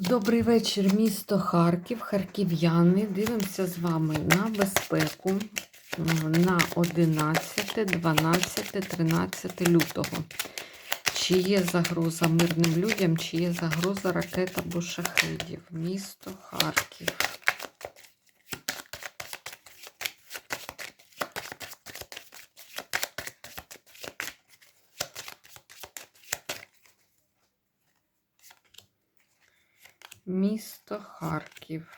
Добрий вечір, місто Харків, харків'яни. Дивимося з вами на безпеку на 11, 12, 13 лютого. Чи є загроза мирним людям, чи є загроза ракет або шахедів? Місто Харків. Місто Харків.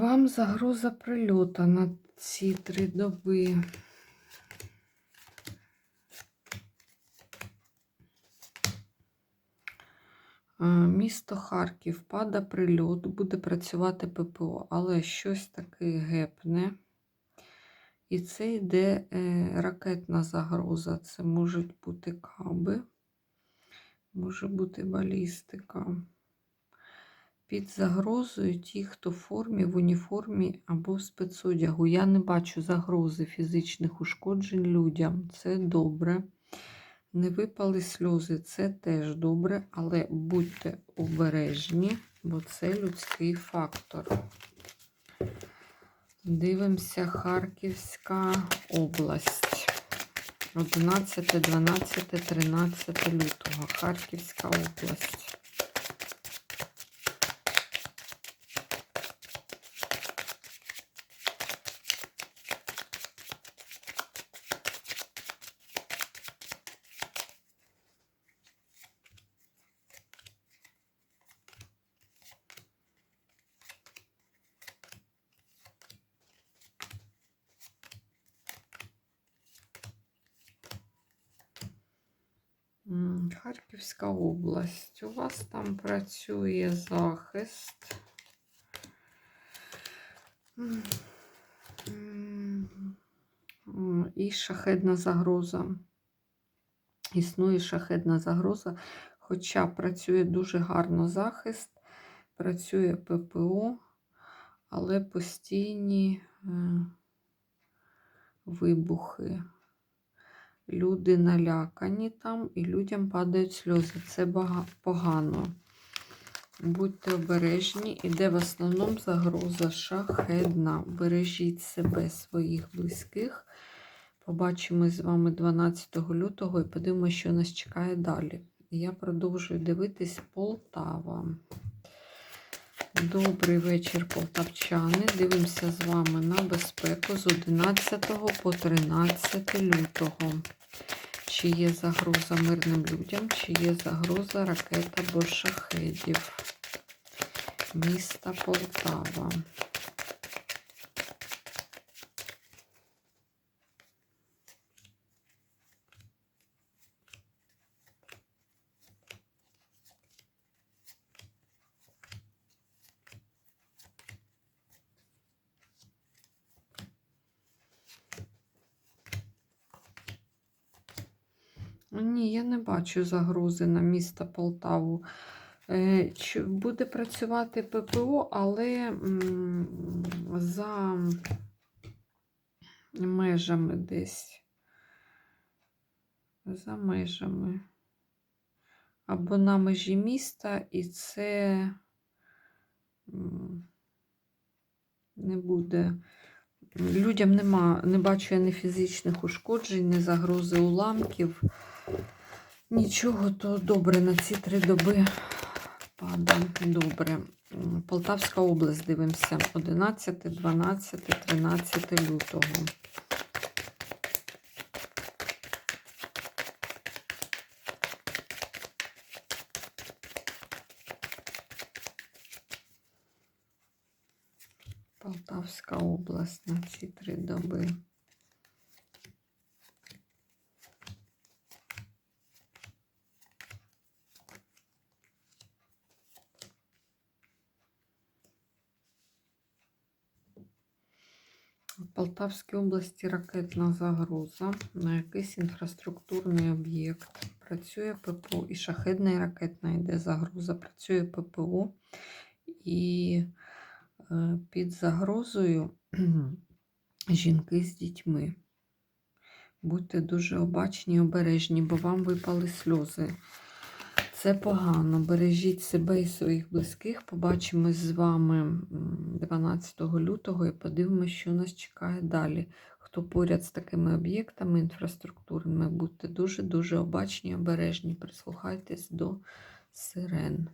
Вам загроза прильота на ці три доби. Місто Харків, пада прильот, буде працювати ППО, але щось таке гепне. І це йде е, ракетна загроза. Це можуть бути каби, може бути балістика. Під загрозою ті, хто в формі, в уніформі або в спецодягу. Я не бачу загрози фізичних ушкоджень людям. Це добре. Не випали сльози, це теж добре, але будьте обережні, бо це людський фактор. Дивимося Харківська область. 11, 12, 13 лютого. Харківська область. Харківська область. У вас там працює захист. І шахедна загроза. Існує шахедна загроза, хоча працює дуже гарно захист, працює ППО, але постійні е, вибухи. Люди налякані там і людям падають сльози. Це погано. Будьте обережні, іде в основному загроза шахедна. Бережіть себе, своїх близьких. Побачимось з вами 12 лютого і подивимося, що нас чекає далі. Я продовжую дивитись Полтава. Добрий вечір, полтавчани. Дивимося з вами на безпеку з 11 по 13 лютого. Чи є загроза мирним людям, чи є загроза ракет або шахедів. Міста Полтава. Ні, я не бачу загрози на місто Полтаву. Е, чи Буде працювати ППО, але за межами десь. За межами. Або на межі міста, і це не буде. Людям нема, не бачу я ні фізичних ушкоджень, ні загрози уламків. Нічого, то добре на ці три доби пада. Добре. Полтавська область дивимося. 11, 12, 13 лютого. Полтавська область на ці три доби. Полтавській області ракетна загроза на якийсь інфраструктурний об'єкт. працює ППО, і шахедна, ракетна йде загроза. Працює ППО, і е, під загрозою жінки з дітьми. Будьте дуже обачні і обережні, бо вам випали сльози. Це погано. Бережіть себе і своїх близьких. Побачимось з вами 12 лютого і подивимося, що нас чекає далі. Хто поряд з такими об'єктами інфраструктурними, будьте дуже-дуже обачні обережні. Прислухайтесь до сирен.